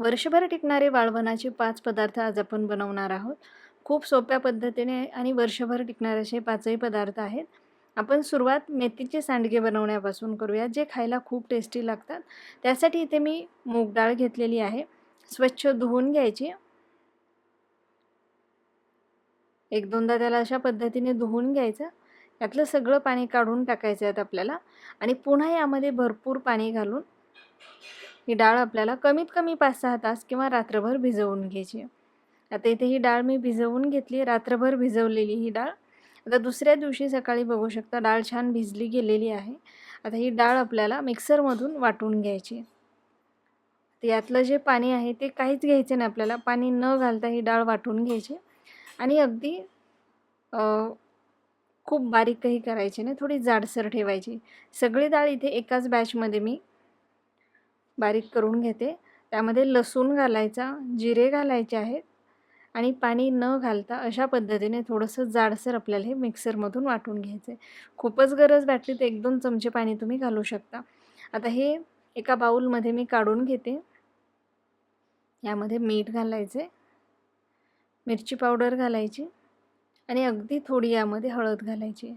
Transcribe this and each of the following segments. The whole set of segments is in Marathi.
वर्षभर टिकणारे वाळवणाचे पाच पदार्थ आज आपण बनवणार आहोत. खूप सोप्या पद्धतीने आणि वर्षभर टिकणारे असे पाचही पदार्थ आहेत. आपण सुरुवात मेथीचे सांडगे बनवण्यापासून करूया जे खायला खूप टेस्टी लागतात. त्यासाठी इथे मी मूग डाळ घेतलेली आहे. स्वच्छ धुवून घ्यायची. एक दोनदा त्याला अशा पद्धतीने धुवून घ्यायचं. यातलं सगळं पाणी काढून टाकायचं आहे आपल्याला. आणि पुन्हा यामध्ये भरपूर पाणी घालून ही डाळ आपल्याला कमीत कमी पाच सहा तास किंवा रात्रभर भिजवून घ्यायची आता इथे ही डाळ मी भिजवून घेतली रात्रभर भिजवलेली ही डाळ. आता दुसऱ्या दिवशी सकाळी बघू शकता डाळ छान भिजली गेलेली आहे. आता ही डाळ आपल्याला मिक्सरमधून वाटून घ्यायची तर यातलं जे पाणी आहे ते काहीच घ्यायचं नाही आपल्याला. पाणी न घालता ही डाळ वाटून घ्यायची आणि अगदी खूप बारीकही करायची नाही. थोडी जाडसर ठेवायची. सगळी डाळ इथे एकाच बॅचमध्ये मी बारीक करून घेते. त्यामध्ये लसूण घालायचा जिरे घालायचे आहेत आणि पाणी न घालता अशा पद्धतीने थोडंसं जाडसर आपल्याला हे मिक्सरमधून वाटून घ्यायचं आहे खूपच गरज वाटली तर एक दोन चमचे पाणी तुम्ही घालू शकता. आता हे एका बाऊलमध्ये मी काढून घेते. यामध्ये मीठ घालायचे मिरची पावडर घालायची आणि अगदी थोडी यामध्ये हळद घालायची.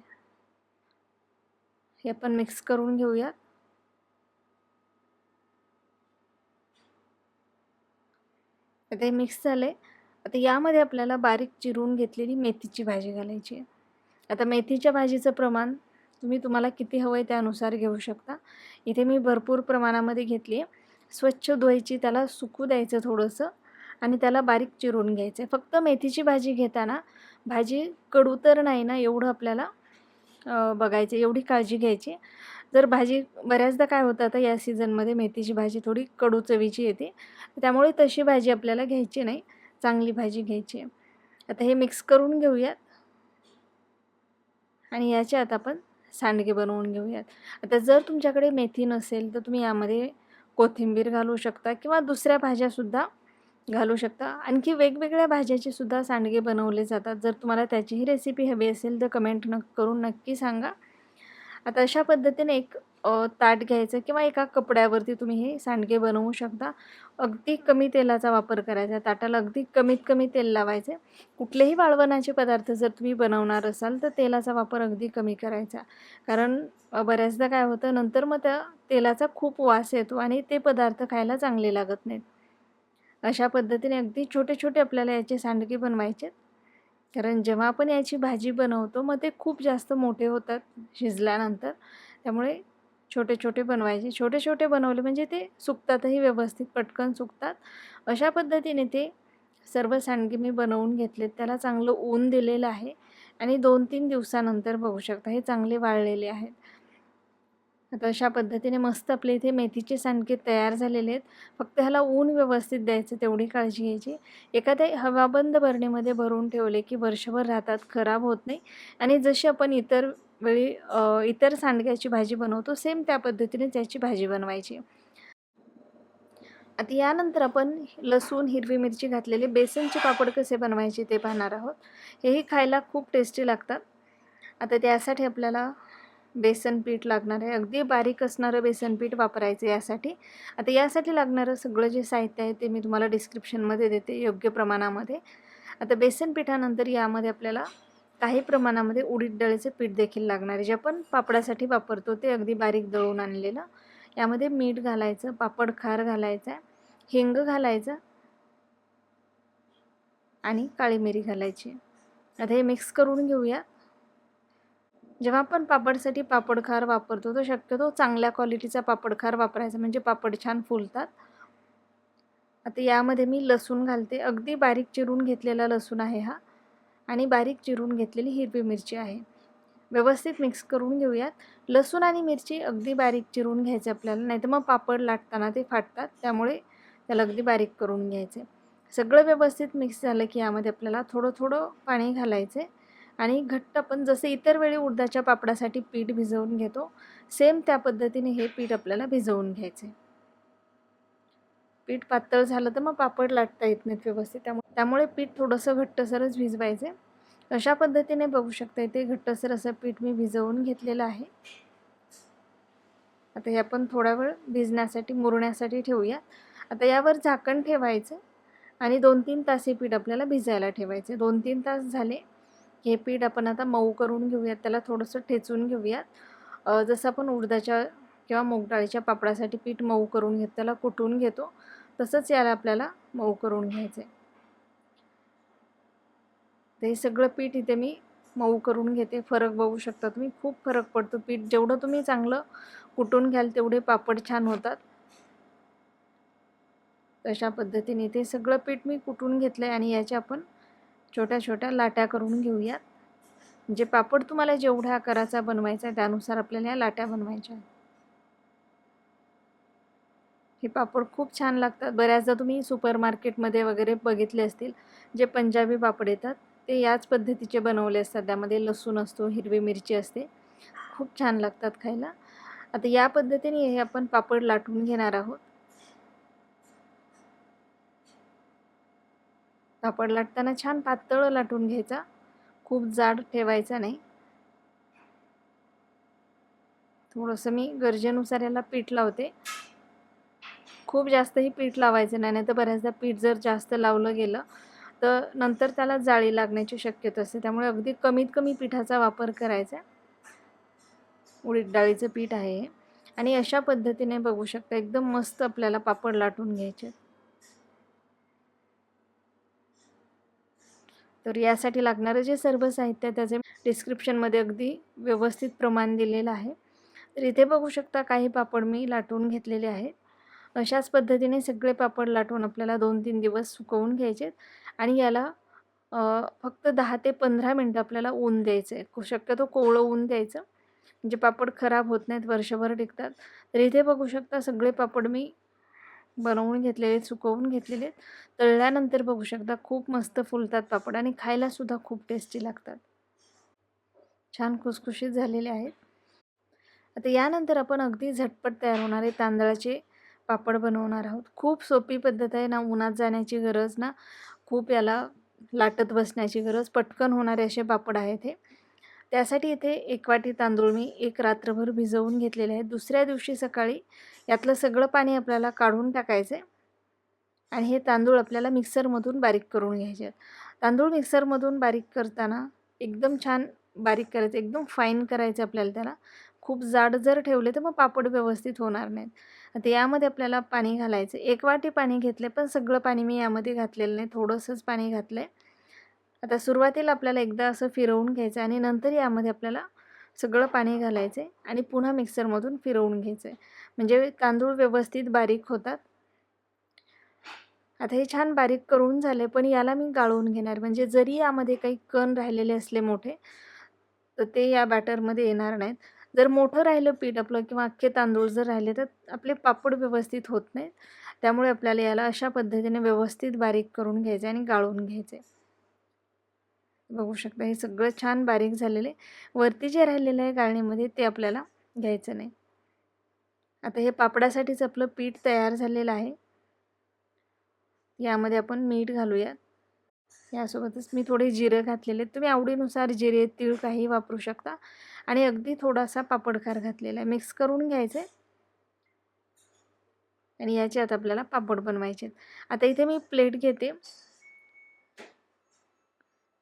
हे आपण मिक्स करून घेऊयात. ते मिक्स झालं आहे आता यामध्ये आपल्याला बारीक चिरून घेतलेली मेथीची भाजी घालायची आहे. आता मेथीच्या भाजीचं प्रमाण तुम्ही तुम्हाला किती हवं आहे त्यानुसार घेऊ शकता. इथे मी भरपूर प्रमाणामध्ये घेतली आहे. स्वच्छ धुवायची त्याला सुकू द्यायचं थोडंसं आणि त्याला बारीक चिरून घ्यायचं आहे फक्त मेथीची भाजी घेताना भाजी कडू तर नाही ना एवढं आपल्याला बघायचं एवढी काळजी घ्यायची. जर भाजी बऱ्याचदा काय होतं आता या सीझनमध्ये मेथीची भाजी थोडी कडू चवीची येते. त्यामुळे तशी भाजी आपल्याला घ्यायची नाही. चांगली भाजी घ्यायची आहे. आता हे मिक्स करून घेऊयात. आणि याच्यात आपण सांडगे बनवून घेऊयात. आता जर तुमच्याकडे मेथी नसेल तर तुम्ही यामध्ये कोथिंबीर घालू शकता किंवा दुसऱ्या भाज्यासुद्धा घालू शकता. आणखी वेगवेगळ्या भाज्याचे सुद्धा सांडगे बनवले जातात. जर तुम्हाला त्याचीही रेसिपी हवी असेल तर कमेंट न करून नक्की सांगा. आता अशा पद्धतीने एक ताट घ्यायचं किंवा एका कपड्यावरती तुम्ही हे सांडगे बनवू शकता. अगदी कमी तेलाचा वापर करायचा. ताटाला अगदी कमीत कमी तेल लावायचे. कुठलेही वाळवणाचे पदार्थ जर तुम्ही बनवणार असाल तर तेलाचा वापर अगदी कमी करायचा. कारण बऱ्याचदा काय होतं नंतर मग त्या तेलाचा खूप वास येतो आणि ते पदार्थ खायला चांगले लागत नाहीत. अशा पद्धतीने अगदी छोटे छोटे आपल्याला याचे सांडगे बनवायचे कारण जेव्हा आपण याची भाजी बनवतो मग ते खूप जास्त मोठे होतात शिजल्यानंतर. त्यामुळे छोटे छोटे बनवायचे. छोटे छोटे बनवले म्हणजे ते सुकतातही व्यवस्थित पटकन सुकतात. अशा पद्धतीने ते सर्व सांडगे मी बनवून घेतलेत. त्याला चांगलं ऊन दिलेलं आहे आणि दोन तीन दिवसानंतर बघू शकता हे चांगले वाळलेले आहेत. आता अशा पद्धतीने मस्त आपले इथे मेथीचे सांडके तयार झालेले आहेत. फक्त ह्याला ऊन व्यवस्थित द्यायचं तेवढी काळजी घ्यायची. एखाद्या हवाबंद बरणीमध्ये भरून ठेवले की वर्षभर राहतात खराब होत नाही. आणि जशी आपण इतर वेळी इतर सांडग्याची भाजी बनवतो सेम त्या पद्धतीने त्याची भाजी बनवायची. आता यानंतर आपण लसूण हिरवी मिरची घातलेले बेसनचे पापड कसे बनवायचे ते पाहणार आहोत. हेही खायला खूप टेस्टी लागतात. आता त्यासाठी आपल्याला बेसन पीठ लागणार आहे. अगदी बारीक असणारं बेसन पीठ वापरायचं यासाठी. आता यासाठी लागणारं सगळं जे साहित्य आहे ते मी तुम्हाला डिस्क्रिप्शनमध्ये देते योग्य प्रमाणामध्ये. आता बेसन पिठानंतर यामध्ये आपल्याला काही प्रमाणामध्ये उडीद डाळीचं पीठ देखील लागणार आहे. जे आपण पापडासाठी वापरतो ते अगदी बारीक दळून आणलेलं. यामध्ये मीठ घालायचं पापड खार घालायचा हिंग घालायचं आणि काळी मिरी घालायची. आता हे मिक्स करून घेऊया. जेव्हा आपण पापडसाठी पापड खार वापरतो तो शक्यतो चांगल्या क्वालिटीचा पापड खार वापरायचा म्हणजे पापड छान फुलतात. आता यामध्ये मी लसूण घालते. अगदी बारीक चिरून घेतलेला लसूण आहे हा. आणि बारीक चिरून घेतलेली हिरवी मिरची आहे. व्यवस्थित मिक्स करून घेऊयात. लसूण आणि मिरची अगदी बारीक चिरून घ्यायचे आपल्याला. नाही तर मग पापड लाटताना ते फाटतात. त्यामुळे त्याला अगदी बारीक करून घ्यायचे. सगळं व्यवस्थित मिक्स झालं की यामध्ये आपल्याला थोडं थोडं पाणी घालायचे. आणि घट्ट आपण जसे इतर वेळी उडदाच्या पापडासाठी पीठ भिजवून घेतो सेम त्या पद्धतीने हे पीठ आपल्याला भिजवून घ्यायचे. पीठ पातळ झालं तर मग पापड लाटता येत नाहीत व्यवस्थित त्यामुळे त्यामुळे पीठ थोडंसं घट्टसरच भिजवायचे. अशा पद्धतीने बघू शकता इथे घट्टसर असं पीठ मी भिजवून घेतलेलं आहे. आता हे आपण थोडा वेळ भिजण्यासाठी मुरण्यासाठी ठेवूया. आता यावर झाकण ठेवायचं आणि दोन तीन तास हे पीठ आपल्याला भिजायला ठेवायचे. दोन तीन तास झाले हे पीठ आपण आता मऊ करून घेऊयात त्याला थोडंसं ठेचून घेऊयात. जसं आपण उडदाच्या किंवा मूगडाळीच्या पापडासाठी पीठ मऊ करून घेत त्याला कुटून घेतो तसंच याला आपल्याला मऊ करून घ्यायचं आहे तर हे सगळं पीठ इथे मी मऊ करून घेते. फरक बघू शकता तुम्ही खूप फरक पडतो पीठ. जेवढं तुम्ही चांगलं कुटून घ्याल तेवढे पापड छान होतात. तशा पद्धतीने ते सगळं पीठ मी कुटून घेतलं आहे आणि याचे आपण छोट्या छोट्या लाट्या करून घेऊयात. म्हणजे पापड तुम्हाला जेवढ्या आकाराचा बनवायचा आहे त्यानुसार आपल्याला या लाट्या बनवायच्या आहेत. हे पापड खूप छान लागतात. बऱ्याचदा तुम्ही सुपर मार्केटमध्ये वगैरे बघितले असतील जे पंजाबी पापड येतात ते याच पद्धतीचे बनवले असतात. त्यामध्ये लसूण असतो हिरवी मिरची असते. खूप छान लागतात खायला. आता या पद्धतीने हे आपण पापड लाटून घेणार आहोत. पापड लाटताना छान पातळ लाटून घ्यायचा. खूप जाड ठेवायचा नाही. थोडंसं मी गरजेनुसार याला पीठ लावते. खूप जास्तही पीठ लावायचं नाही नाही तर बऱ्याचदा पीठ जर जास्त लावलं गेलं तर नंतर त्याला जाळी लागण्याची शक्यता असते. त्यामुळे अगदी कमीत कमी पिठाचा वापर करायचा. उडीद डाळीचं पीठ आहे हे. आणि अशा पद्धतीने बघू शकता एकदम मस्त आपल्याला पापड लाटून घ्यायचे. तर यासाठी लागणारं जे सर्व साहित्य आहे त्याचे डिस्क्रिप्शनमध्ये अगदी व्यवस्थित प्रमाण दिलेलं आहे. तर इथे बघू शकता काही पापड मी लाटून घेतलेले आहेत. अशाच पद्धतीने सगळे पापड लाटून आपल्याला दोन तीन दिवस सुकवून घ्यायचे आणि याला फक्त दहा ते पंधरा मिनटं आपल्याला ऊन द्यायचं आहे शक्यतो कोवळं ऊन द्यायचं. म्हणजे पापड खराब होत नाहीत वर्षभर टिकतात. तर इथे बघू शकता सगळे पापड मी बनवून घेतलेले सुकवून घेतलेले तळल्यानंतर बघू शकता खूप मस्त फुलतात पापड आणि खायलासुद्धा खूप टेस्टी लागतात. छान खुसखुशीत झालेले आहेत. आता यानंतर आपण अगदी झटपट तयार होणारे तांदळाचे पापड बनवणार आहोत. खूप सोपी पद्धत आहे ना उन्हात जाण्याची गरज ना. खूप याला लाटत बसण्याची गरज पटकन होणारे असे पापड आहेत हे. त्यासाठी इथे एक वाटी तांदूळ मी एक रात्रभर भिजवून घेतलेले आहे. दुसऱ्या दिवशी सकाळी यातलं सगळं पाणी आपल्याला काढून टाकायचं आहे आणि हे तांदूळ आपल्याला मिक्सरमधून बारीक करून घ्यायचे आहेत. तांदूळ मिक्सरमधून बारीक करताना एकदम छान बारीक करायचं एकदम फाईन करायचं आपल्याला त्याला. खूप जाड जर ठेवले तर मग पापड व्यवस्थित होणार नाहीत. आता यामध्ये आपल्याला पाणी घालायचं. एक वाटी पाणी घेतलं पण सगळं पाणी मी यामध्ये घातलेलं नाही. थोडंसंच पाणी घातलं आहे आता सुरुवातीला आपल्याला एकदा असं फिरवून घ्यायचं आणि नंतर यामध्ये आपल्याला सगळं पाणी घालायचं आहे आणि पुन्हा मिक्सरमधून फिरवून घ्यायचं. आहे म्हणजे तांदूळ व्यवस्थित बारीक होतात. आता हे छान बारीक करून झाले पण याला मी गाळून घेणार. म्हणजे जरी यामध्ये काही कण राहिलेले असले मोठे तर ते या बॅटरमध्ये येणार नाहीत. जर मोठं राहिलं पीठ आपलं किंवा अख्खे तांदूळ जर राहिले तर आपले पापड व्यवस्थित होत नाहीत. त्यामुळे आपल्याला याला अशा पद्धतीने व्यवस्थित बारीक करून घ्यायचे आणि गाळून घ्यायचे. बघू शकता हे सगळं छान बारीक झालेले वरती जे राहिलेलं आहे गाळणीमध्ये ते आपल्याला घ्यायचं नाही. आता हे पापडासाठीच आपलं पीठ तयार झालेलं आहे. यामध्ये आपण मीठ घालूयात. यासोबतच मी थोडे जिरे घातलेले. तुम्ही आवडीनुसार जिरे तीळ काही वापरू शकता. आणि अगदी थोडासा पापडखार घातलेला आहे. मिक्स करून घ्यायचं आहे. आणि याच्यात आपल्याला पापड बनवायचे आता इथे मी प्लेट घेते.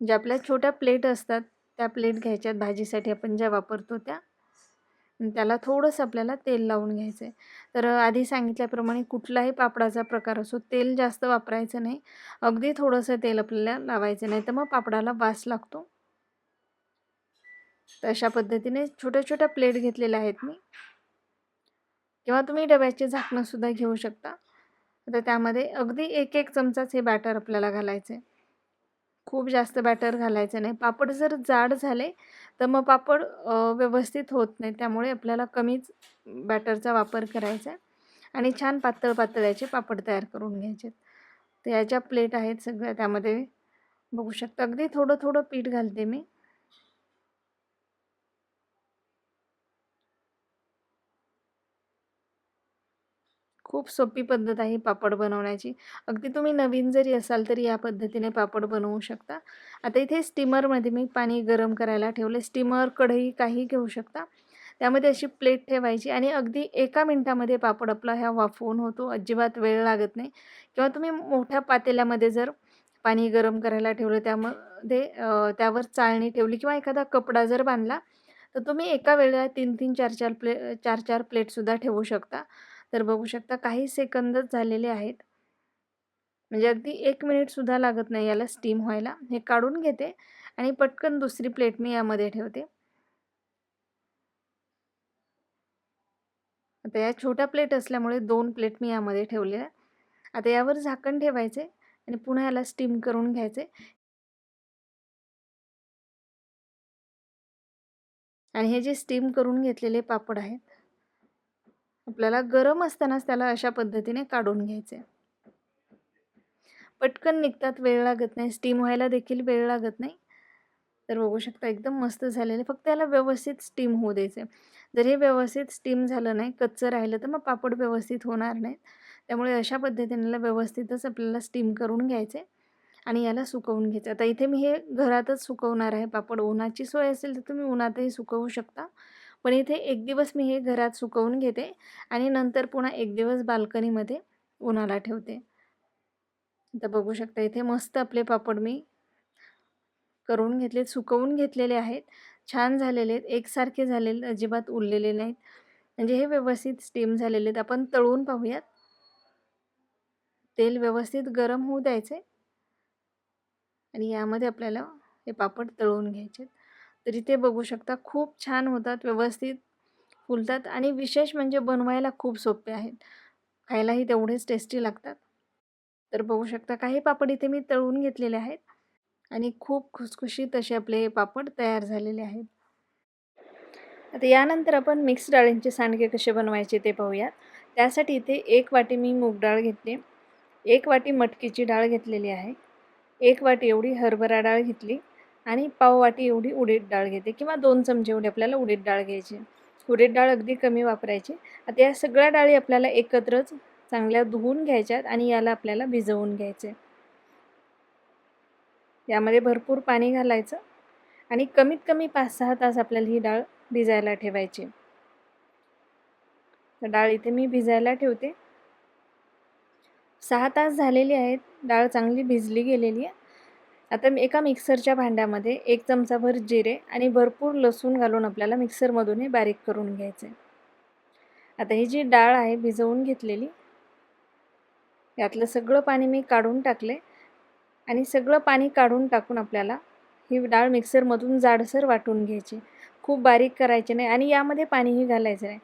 ज्या आपल्या छोट्या प्लेट असतात त्या प्लेट घ्यायच्यात. भाजीसाठी आपण ज्या वापरतो त्या. त्याला थोडंसं आपल्याला तेल लावून घ्यायचं आहे तर आधी सांगितल्याप्रमाणे कुठलाही पापडाचा प्रकार असो तेल जास्त वापरायचं नाही. अगदी थोडंसं तेल आपल्याला लावायचं नाही तर मग पापडाला वास लागतो. तर अशा पद्धतीने छोट्या छोट्या प्लेट घेतलेल्या आहेत मी. किंवा तुम्ही डब्याचे झाकणंसुद्धा घेऊ शकता. तर त्यामध्ये अगदी एक एक चमचाच हे बॅटर आपल्याला घालायचं आहे खूप जास्त बॅटर घालायचं नाही. पापड जर जाड झाले तर मग पापड व्यवस्थित होत नाही. त्यामुळे आपल्याला कमीच बॅटरचा वापर करायचा आणि छान पातळ पातळ याचे पापड तयार करून घ्यायचे. तर याच्या प्लेट आहेत सगळ्या. त्यामध्ये बघू शकता. अगदी थोडं थोडं पीठ घालते मी. खूप सोपी पद्धत आहे पापड बनवण्याची. अगदी तुम्ही नवीन जरी असाल तरी या पद्धतीने पापड बनवू शकता. आता इथे स्टीमरमध्ये मी पाणी गरम करायला ठेवले स्टीमर कढई काही घेऊ शकता. त्यामध्ये अशी प्लेट ठेवायची आणि अगदी एका मिनटामध्ये पापड आपला ह्या वाफवून होतो. अजिबात वेळ लागत नाही. किंवा तुम्ही मोठ्या पातेल्यामध्ये जर पाणी गरम करायला ठेवलं त्यामध्ये त्यावर चाळणी ठेवली किंवा एखादा कपडा जर बांधला तर तुम्ही एका वेळेला तीन तीन चार चार प्ले चार चार प्लेटसुद्धा ठेवू शकता. तर बघू शकता काही सेकंदच झालेले आहेत. म्हणजे अगदी एक मिनिटसुद्धा लागत नाही याला स्टीम व्हायला. हे काढून घेते आणि पटकन दुसरी प्लेट मी यामध्ये ठेवते. आता या छोट्या प्लेट असल्यामुळे दोन प्लेट मी यामध्ये ठेवलेल्या आता यावर झाकण ठेवायचे आणि पुन्हा याला स्टीम करून घ्यायचे. आणि हे जे स्टीम करून घेतलेले पापड आहेत आपल्याला गरम असतानाच त्याला अशा पद्धतीने काढून घ्यायचे. पटकन निघतात वेळ लागत नाही. स्टीम व्हायला देखील वेळ लागत नाही. तर बघू शकता एकदम मस्त झालेले. फक्त याला व्यवस्थित स्टीम होऊ द्यायचे. जर हे व्यवस्थित स्टीम झालं नाही कच्चं राहिलं तर मग पापड व्यवस्थित होणार नाहीत. त्यामुळे अशा पद्धतीने व्यवस्थितच आपल्याला स्टीम करून घ्यायचे आणि याला सुकवून घ्यायचं. आता इथे मी हे घरातच सुकवणार आहे पापड. उन्हाची सोय असेल तर तुम्ही उन्हातही सुकवू शकता. पण इथे एक दिवस मी हे घरात सुकवून घेते आणि नंतर पुन्हा एक दिवस बाल्कनीमध्ये उन्हाला ठेवते. आता बघू शकता इथे मस्त आपले पापड मी करून घेतले सुकवून घेतलेले आहेत. छान झालेले आहेत. एकसारखे झालेले अजिबात उरलेले नाहीत. म्हणजे हे व्यवस्थित स्टीम झालेले आहेत. आपण तळून पाहूयात. तेल व्यवस्थित गरम होऊ द्यायचे. आणि यामध्ये आपल्याला हे पापड तळून घ्यायचे तर इथे बघू शकता. खूप छान होतात व्यवस्थित फुलतात आणि विशेष म्हणजे बनवायला खूप सोपे आहेत. खायलाही तेवढेच टेस्टी लागतात. तर बघू शकता काही पापड इथे मी तळून घेतलेले आहेत आणि खूप खुसखुशीत असे आपले पापड तयार झालेले आहेत. आता यानंतर आपण मिक्स डाळींचे सांडगे कसे बनवायचे ते पाहूयात. त्यासाठी इथे एक वाटी मी मूग डाळ घेतली. एक वाटी मटकीची डाळ घेतलेली आहे. एक वाटी एवढी हरभरा डाळ घेतली. आणि पाव वाटी एवढी उडीद डाळ घेते किंवा दोन चमचे एवढी आपल्याला उडीद डाळ घ्यायची. उडीद डाळ अगदी कमी वापरायची. आता या सगळ्या डाळी आपल्याला एकत्रच चांगल्या धुवून घ्यायच्यात आणि याला आपल्याला भिजवून घ्यायचे यामध्ये भरपूर पाणी घालायचं आणि कमीत कमी पाच सहा तास आपल्याला ही डाळ भिजायला ठेवायची. तर डाळ इथे मी भिजायला ठेवते. सहा तास झालेली आहेत. डाळ चांगली भिजली गेलेली आहे. आता मी एका मिक्सरच्या भांड्यामध्ये एक चमचाभर जिरे आणि भरपूर लसूण घालून आपल्याला मिक्सरमधून हे बारीक करून घ्यायचे. आता ही जी डाळ आहे भिजवून घेतलेली यातलं सगळं पाणी मी काढून टाकले आणि सगळं पाणी काढून टाकून आपल्याला ही डाळ मिक्सरमधून जाडसर वाटून घ्यायची. खूप बारीक करायची नाही आणि यामध्ये पाणीही घालायचं नाही.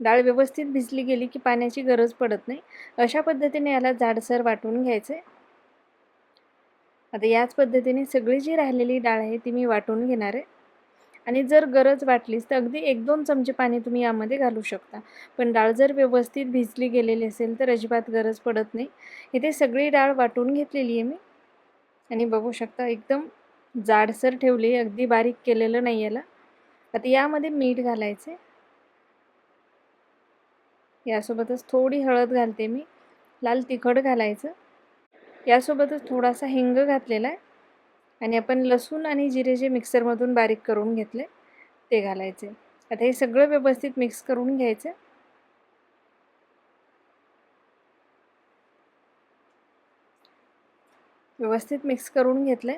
डाळ व्यवस्थित भिजली गेली की पाण्याची गरज पडत नाही. अशा पद्धतीने याला जाडसर वाटून घ्यायचे. आता याच पद्धतीने सगळी जी राहिलेली डाळ आहे ती मी वाटून घेणार आहे. आणि जर गरज वाटलीच तर अगदी एक दोन चमचे पाणी तुम्ही यामध्ये घालू शकता. पण डाळ जर व्यवस्थित भिजली गेलेली असेल तर अजिबात गरज पडत नाही. इथे सगळी डाळ वाटून घेतलेली आहे मी. आणि बघू शकता एकदम जाडसर ठेवली अगदी बारीक केलेलं नाही याला. आता यामध्ये मीठ घालायचे यासोबतच थोडी हळद घालते मी. लाल तिखट घालायचं. यासोबतच थोडासा हिंग घातलेला आहे. आणि आपण लसूण आणि जिरे जे मिक्सरमधून बारीक करून घेतले ते घालायचे. आता हे सगळं व्यवस्थित मिक्स करून घ्यायचं. व्यवस्थित मिक्स करून घेतलं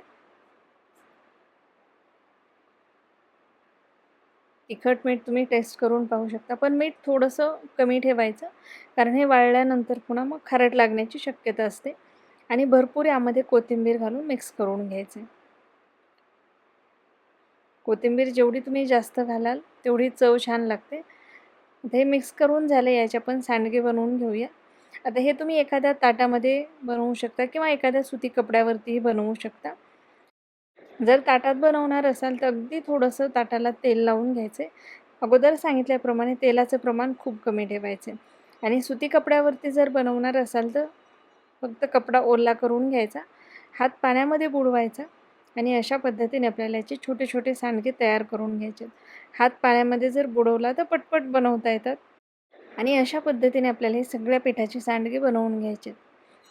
तिखट मीठ तुम्ही टेस्ट करून पाहू शकता. पण मीठ थोडंसं कमी ठेवायचं. कारण हे वाळल्यानंतर पुन्हा मग खारट लागण्याची शक्यता असते. आणि भरपूर यामध्ये कोथिंबीर घालून मिक्स करून घ्यायचे. कोथिंबीर जेवढी तुम्ही जास्त घालाल तेवढी चव छान लागते. हे मिक्स करून झाले याचे आपण सांडगे बनवून घेऊया. आता हे तुम्ही एखाद्या ताटामध्ये बनवू शकता किंवा एखाद्या सुती कपड्यावरतीही बनवू शकता. जर ताटात बनवणार असाल तर अगदी थोडंसं ताटाला तेल लावून घ्यायचे. अगोदर सांगितल्याप्रमाणे तेलाचं प्रमाण खूप कमी ठेवायचे. आणि सुती कपड्यावरती जर बनवणार असाल तर फक्त कपडा ओला करून घ्यायचा हात पाण्यामध्ये बुडवायचा आणि अशा पद्धतीने आपल्याला याचे छोटे छोटे सांडगे तयार करून घ्यायचे. हात पाण्यामध्ये जर बुडवला तर पटपट बनवता येतात आणि अशा पद्धतीने आपल्याला हे सगळ्या पिठाचे सांडगे बनवून घ्यायचे.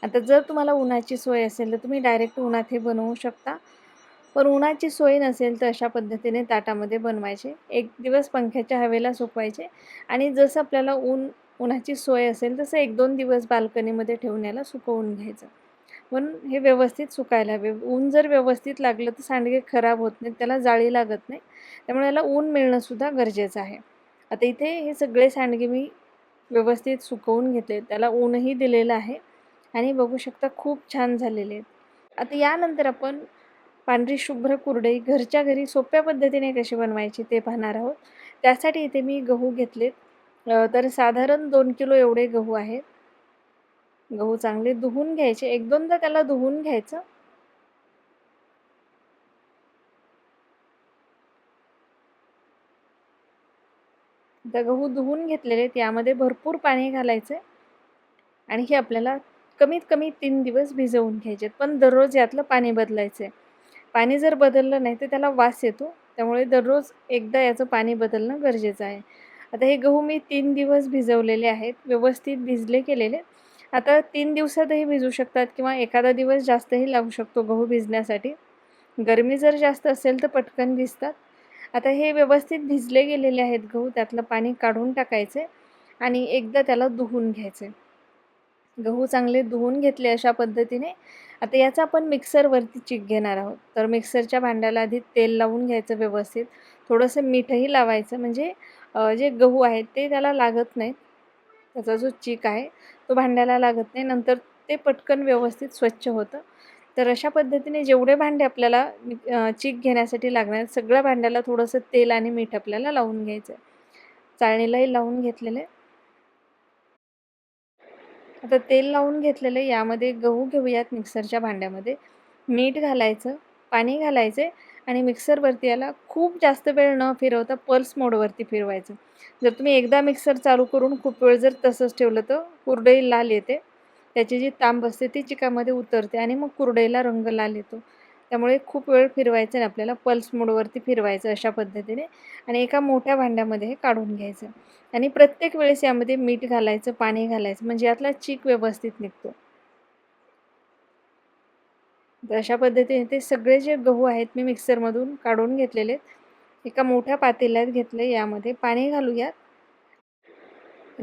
आता जर तुम्हाला उन्हाची सोय असेल तर तुम्ही डायरेक्ट उन्हात हे बनवू शकता. पण उन्हाची सोय नसेल तर अशा पद्धतीने ताटामध्ये बनवायचे. एक दिवस पंख्याच्या हवेला सुकवायचे आणि जसं आपल्याला ऊन उन्हाची सोय असेल तसं एक दोन दिवस बाल्कनीमध्ये ठेवून याला सुकवून घ्यायचं. पण हे व्यवस्थित सुकायला हवे. ऊन जर व्यवस्थित लागलं तर सांडगे खराब होत नाहीत त्याला जाळी लागत नाही. त्यामुळे याला ऊन मिळणंसुद्धा गरजेचं आहे. आता इथे हे सगळे सांडगे मी व्यवस्थित सुकवून घेतले. त्याला ऊनही दिलेलं आहे आणि बघू शकता खूप छान झालेले आहेत. आता यानंतर आपण पांढरी शुभ्र कुरडई घरच्या घरी सोप्या पद्धतीने कशी बनवायची ते पाहणार आहोत. त्यासाठी इथे मी गहू घेतलेत. तर साधारण दोन किलो एवढे गहू आहेत गहू चांगले धुवून घ्यायचे. एक दोनदा त्याला धुवून घ्यायचं. तर गहू धुवून घेतलेले त्यामध्ये भरपूर पाणी घालायचं आणि हे आपल्याला कमीत कमी तीन दिवस भिजवून घ्यायचे. पण दररोज यातलं पाणी बदलायचं. पाणी जर बदललं नाही तर त्याला वास येतो. त्यामुळे दररोज एकदा याचं पाणी बदलणं गरजेचं आहे. आता हे गहू मी तीन दिवस भिजवलेले आहेत व्यवस्थित भिजले केलेले. आता तीन दिवसातही भिजू शकतात किंवा एखादा दिवस जास्तही लावू शकतो गहू भिजण्यासाठी. गरमी जर जास्त असेल तर पटकन भिजतात. आता हे व्यवस्थित भिजले गेलेले आहेत गहू त्यातलं पाणी काढून टाकायचे आणि एकदा त्याला धुवून घ्यायचे. गहू चांगले धुवून घेतले अशा पद्धतीने. आता याचा आपण मिक्सरवरती चिक घेणार आहोत. तर मिक्सरच्या भांड्याला आधी तेल लावून घ्यायचं व्यवस्थित. थोडंसं मीठही लावायचं म्हणजे जे गहू आहेत ते त्याला लागत नाहीत. त्याचा जो चीक आहे तो भांड्याला लागत नाही. नंतर ते पटकन व्यवस्थित स्वच्छ होतं. तर अशा पद्धतीने जेवढे भांडे आपल्याला चीक घेण्यासाठी लागणार सगळ्या भांड्याला थोडंसं तेल आणि मीठ आपल्याला लावून घ्यायचं आहे चाळणीलाही लावून घेतलेलं आता तेल लावून घेतलेलं यामध्ये गहू घेऊयात मिक्सरच्या भांड्यामध्ये. मीठ घालायचं पाणी घालायचे आणि मिक्सरवरती याला खूप जास्त वेळ न फिरवता पल्स मोडवरती फिरवायचं. जर तुम्ही एकदा मिक्सर चालू करून खूप वेळ जर तसंच ठेवलं तर कुरडई लाल येते. त्याची जी तांब असते ती चिकामध्ये उतरते आणि मग कुरडईला रंग लाल येतो. त्यामुळे खूप वेळ फिरवायचं आणि आपल्याला पल्स मोडवरती फिरवायचं अशा पद्धतीने आणि एका मोठ्या भांड्यामध्ये हे काढून घ्यायचं. आणि प्रत्येक वेळेस यामध्ये मीठ घालायचं पाणी घालायचं म्हणजे यातला चीक व्यवस्थित निघतो. तर अशा पद्धतीने ते सगळे जे गहू आहेत मी मिक्सरमधून काढून घेतलेले एका मोठ्या पातेल्यात घेतले यामध्ये पाणी घालूयात.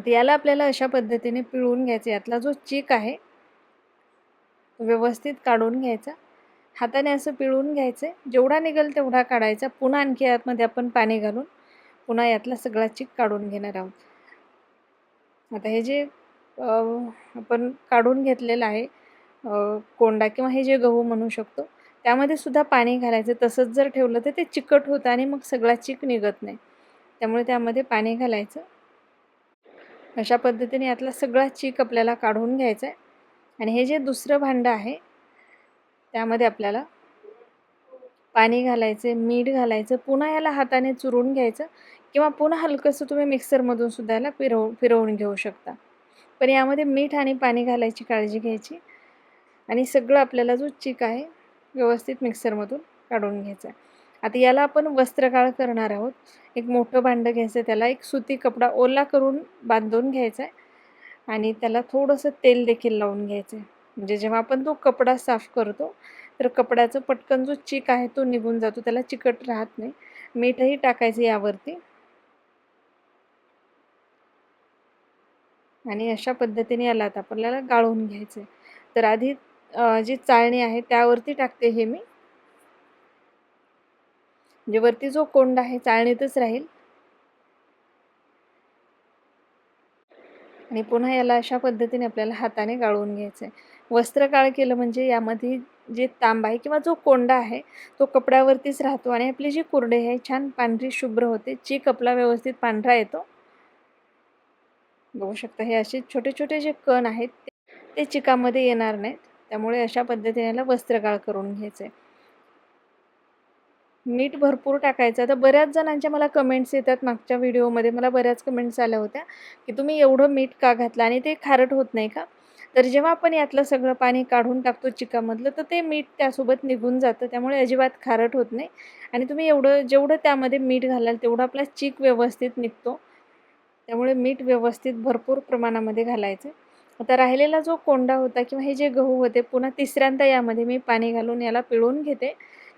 याला आपल्याला अशा पद्धतीने पिळून घ्यायचं यातला जो चीक आहे व्यवस्थित काढून घ्यायचा. हाताने असं पिळून घ्यायचं जेवढा निघेल तेवढा काढायचा. पुन्हा आणखी यातमध्ये आपण पाणी घालून पुन्हा यातला सगळा चीक काढून घेणार आहोत. आता हे जे आपण काढून घेतलेलं आहे कोंडा किंवा हे जे गहू म्हणू शकतो त्यामध्ये सुद्धा पाणी घालायचं. तसंच जर ठेवलं तर ते चिकट होतं आणि मग सगळा चीक निघत नाही. त्यामुळे त्यामध्ये पाणी घालायचं. अशा पद्धतीने यातला सगळा चीक आपल्याला काढून घ्यायचा आहे आणि हे जे दुसरं भांडं आहे त्यामध्ये आपल्याला पाणी घालायचं मीठ घालायचं पुन्हा याला हाताने चुरून घ्यायचं किंवा पुन्हा हलकंसं तुम्ही मिक्सरमधून सुद्धा याला फिरव फिरवून घेऊ शकता. पण यामध्ये मीठ आणि पाणी घालायची काळजी घ्यायची. आणि सगळं आपल्याला जो चिक आहे व्यवस्थित मिक्सरमधून काढून घ्यायचा आहे आता याला आपण वस्त्रकाळ करणार आहोत. एक मोठं भांडं घ्यायचं त्याला एक सुती कपडा ओला करून बांधून घ्यायचा आहे आणि त्याला थोडंसं तेल देखील लावून घ्यायचं आहे म्हणजे जेव्हा आपण तो कपडा साफ करतो तर कपड्याचं पटकन जो चिक आहे तो निघून जातो. त्याला चिकट राहत नाही. मीठही टाकायचं यावरती. आणि अशा पद्धतीने याला आता आपल्याला गाळून घ्यायचं आहे तर आधी जी चाळणी आहे त्यावरती टाकते हे मी. म्हणजे वरती जो कोंड आहे चाळणीतच राहील. आणि पुन्हा याला अशा पद्धतीने आपल्याला हाताने गाळून घ्यायचं आहे. वस्त्रकाळ केलं म्हणजे यामध्ये जे तांब आहे किंवा जो कोंडा आहे तो कपड्यावरतीच राहतो आणि आपली जी कुरडे आहे छान पांढरी शुभ्र होते. चीक कपला व्यवस्थित पांढरा येतो. बघू शकता हे असे छोटे छोटे जे कण आहेत ते चिकामध्ये येणार नाहीत. त्यामुळे अशा पद्धतीने याला वस्त्रगाळ करून घ्यायचं आहे मीठ भरपूर टाकायचं. आता बऱ्याच जणांच्या मला कमेंट्स येतात मागच्या व्हिडिओमध्ये मला बऱ्याच कमेंट्स आल्या होत्या की तुम्ही एवढं मीठ का घातलं आणि ते खारट होत नाही का? तर जेव्हा आपण यातलं सगळं पाणी काढून टाकतो चिकामधलं तर ते मीठ त्यासोबत निघून जातं. त्यामुळे अजिबात खारट होत नाही. आणि तुम्ही एवढं जेवढं त्यामध्ये मीठ घालाल तेवढं आपला चीक व्यवस्थित निघतो. त्यामुळे मीठ व्यवस्थित भरपूर प्रमाणामध्ये घालायचं. आता राहिलेला जो कोंडा होता किंवा हे जे गहू होते पुन्हा तिसऱ्यांदा यामध्ये मी पाणी घालून याला पिळून घेते.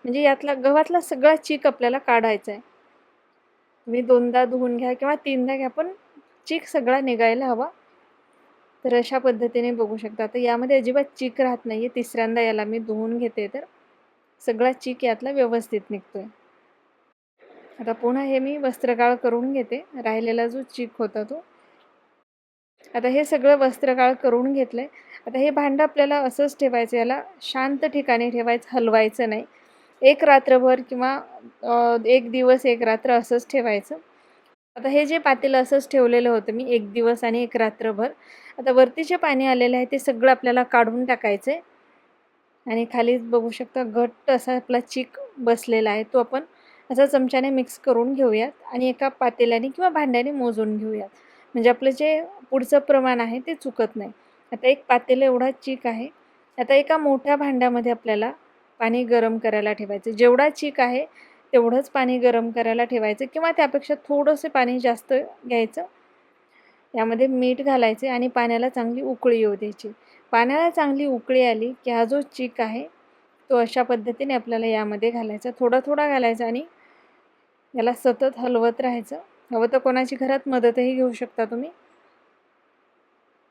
म्हणजे यातला गव्हातला सगळा चीक आपल्याला काढायचा आहे तुम्ही दोनदा धुवून घ्या किंवा तीनदा घ्या पण चीक सगळा निघायला हवा. तर अशा पद्धतीने बघू शकता. तर यामध्ये अजिबात चीक राहत नाही आहे तिसऱ्यांदा याला मी धुवून घेते तर सगळा चीक यातला व्यवस्थित निघतोय. आता पुन्हा हे मी वस्त्रगाळ करून घेते. राहिलेला जो चीक होता तो. आता हे सगळं वस्त्रकाळ करून घेतलंय. आता हे भांडं आपल्याला असंच ठेवायचं याला शांत ठिकाणी ठेवायचं हलवायचं नाही. एक रात्रभर किंवा एक दिवस एक रात्र असंच ठेवायचं. आता हे जे पातेलं असंच ठेवलेलं होतं मी एक दिवस आणि एक रात्रभर. आता वरती जे पाणी आलेलं आहे ते सगळं आपल्याला काढून टाकायचं आहे आणि खाली बघू शकता घट्ट असा आपला चीक बसलेला आहे तो आपण असा चमच्याने मिक्स करून घेऊयात आणि एका पातेल्याने किंवा भांड्याने मोजून घेऊयात. म्हणजे आपलं जे पुढचं प्रमाण आहे ते चुकत नाही. आता एक पातेलं एवढा चीक आहे आता एका मोठ्या भांड्यामध्ये आपल्याला पाणी गरम करायला ठेवायचं. जेवढा चीक आहे तेवढंच पाणी गरम करायला ठेवायचं किंवा त्यापेक्षा थोडंसं पाणी जास्त घ्यायचं. यामध्ये मीठ घालायचे आणि पाण्याला चांगली उकळी येऊ द्यायची. पाण्याला चांगली उकळी आली की हा जो चीक आहे तो अशा पद्धतीने आपल्याला यामध्ये घालायचा. थोडा थोडा घालायचा आणि याला सतत हलवत राहायचं. हवं तर कोणाची घरात मदतही घेऊ शकता तुम्ही.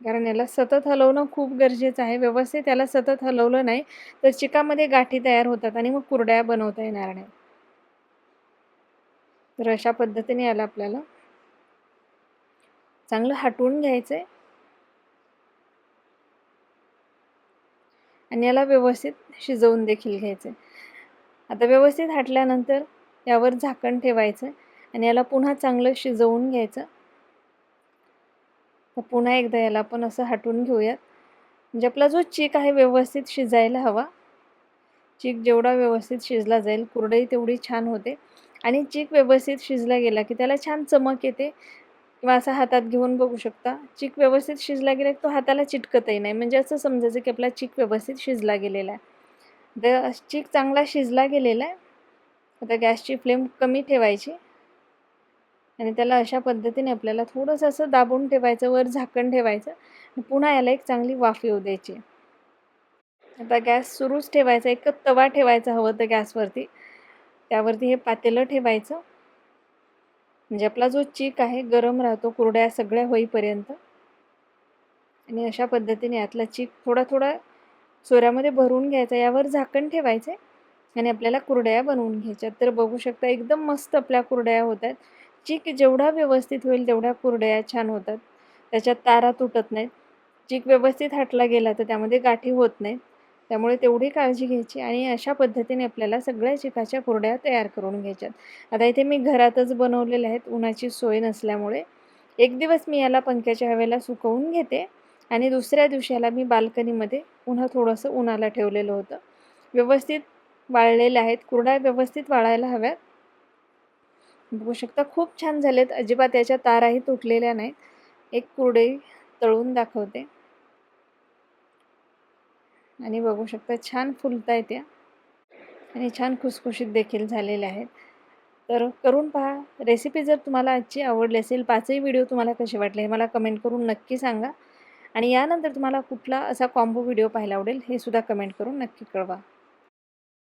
कारण याला सतत हलवणं खूप गरजेचं आहे. व्यवस्थित याला सतत हलवलं नाही तर चिकामध्ये गाठी तयार होतात आणि मग कुरड्या बनवता येणार नाही तर अशा पद्धतीने याला आपल्याला चांगलं हटवून घ्यायचं आहे आणि याला व्यवस्थित शिजवून देखील घ्यायचं आता व्यवस्थित हटल्यानंतर यावर झाकण ठेवायचं आणि याला पुन्हा चांगलं शिजवून घ्यायचं. तर पुन्हा एकदा याला आपण असं हटवून घेऊयात. म्हणजे आपला जो चीक आहे व्यवस्थित शिजायला हवा. चीक जेवढा व्यवस्थित शिजला जाईल कुरडई तेवढी छान होते. आणि चीक व्यवस्थित शिजला गेला की त्याला छान चमक येते. किंवा असा हातात घेऊन बघू शकता. चीक व्यवस्थित शिजला गेला की तो हाताला चिटकतही नाही. म्हणजे असं समजायचं की आपला चीक व्यवस्थित शिजला गेलेला आहे. तर चीक चांगला शिजला गेलेला आहे. आता गॅसची फ्लेम कमी ठेवायची. आणि त्याला अशा पद्धतीने आपल्याला थोडंसं असं दाबून ठेवायचं वर झाकण ठेवायचं पुन्हा याला एक चांगली वाफ येऊ द्यायची. आता गॅस सुरूच ठेवायचा एक तवा ठेवायचा हवं तर गॅसवरती. त्यावरती हे पातेलं ठेवायचं. म्हणजे आपला जो चीक आहे गरम राहतो कुरड्या सगळ्या होईपर्यंत. आणि अशा पद्धतीने यातला चीक थोडा थोडा सोऱ्यामध्ये भरून घ्यायचा यावर झाकण ठेवायचे आणि आपल्याला कुरड्या बनवून घ्यायच्या. तर बघू शकता एकदम मस्त आपल्या कुरड्या होत आहेत. चीक जेवढा व्यवस्थित होईल तेवढ्या कुरड्या छान होतात. त्याच्यात तारा तुटत नाहीत. चीक व्यवस्थित हाटला गेला तर त्यामध्ये गाठी होत नाहीत. त्यामुळे तेवढी काळजी घ्यायची आणि अशा पद्धतीने आपल्याला सगळ्या चिकाच्या कुरड्या तयार करून घ्यायच्यात. आता इथे मी घरातच बनवलेल्या आहेत. उन्हाची सोय नसल्यामुळे एक दिवस मी याला पंख्याच्या हवेला सुकवून घेते आणि दुसऱ्या दिवशी याला मी बाल्कनीमध्ये पुन्हा थोडंसं उन्हाला ठेवलेलं होतं. व्यवस्थित वाळलेले आहेत. कुरड्या व्यवस्थित वाळायला हव्यात. बघू शकता खूप छान झालेत. अजिबात याच्या ताराही तुटलेल्या नाहीत. एक कुरडई तळून दाखवते. आणि बघू शकता छान फुलता येत्या आणि छान खुसखुशीत देखील झालेल्या आहेत. तर करून पहा. रेसिपी जर तुम्हाला आजची आवडली असेल पाचही व्हिडिओ तुम्हाला कसे वाटले हे मला कमेंट करून नक्की सांगा. आणि यानंतर तुम्हाला कुठला असा कॉम्बो व्हिडिओ पाहायला आवडेल हे सुद्धा कमेंट करून नक्की कळवा.